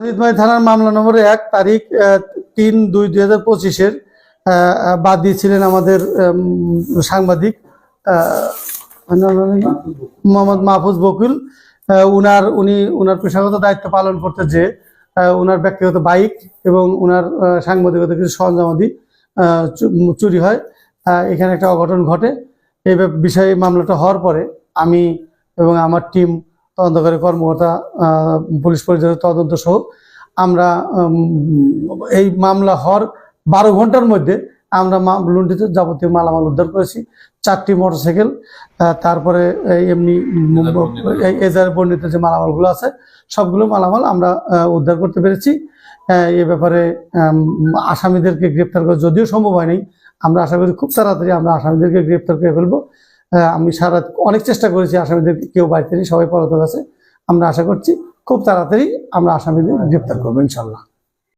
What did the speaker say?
ফরিদমাই থানার মামলা নম্বর এক, তারিখ তিন দুই দুই হাজার পঁচিশের বাদ দিয়েছিলেন আমাদের সাংবাদিক মোহাম্মদ মাহফুজ বকুল। উনার, উনি, উনার পেশাগত দায়িত্ব পালন করতে যে উনার ব্যক্তিগত বাইক এবং উনার সাংবাদিকতা কিছু সরঞ্জামাদি চুরি হয়। এখানে একটা অঘটন ঘটে। এই বিষয়ে মামলাটা হওয়ার পরে আমি এবং আমার টিম তদন্তকারী কর্মকর্তা পুলিশ পরিচালক তদন্ত সহ আমরা এই মামলা হওয়ার বারো ঘণ্টার মধ্যে আমরা লুণ্ঠিত যাবতীয় মালামাল উদ্ধার করেছি। চারটি মোটরসাইকেল তারপরে এমনি এজার বর্ণিত যে মালামালগুলো আছে সবগুলো মালামাল আমরা উদ্ধার করতে পেরেছি। এ ব্যাপারে আসামিদেরকে গ্রেপ্তার করা যদিও সম্ভব হয়নি আমরা আশা করি খুব তাড়াতাড়ি আমরা আসামিদেরকে গ্রেপ্তার করে ফেলব। আমি সারা অনেক চেষ্টা করেছি আসামিদের কেউ বাড়িতে নেই, সবাই পলাতক আছে। আমরা আশা করছি খুব তাড়াতাড়ি আমরা আসামিদের গ্রেপ্তার করব, ইনশাল্লাহ।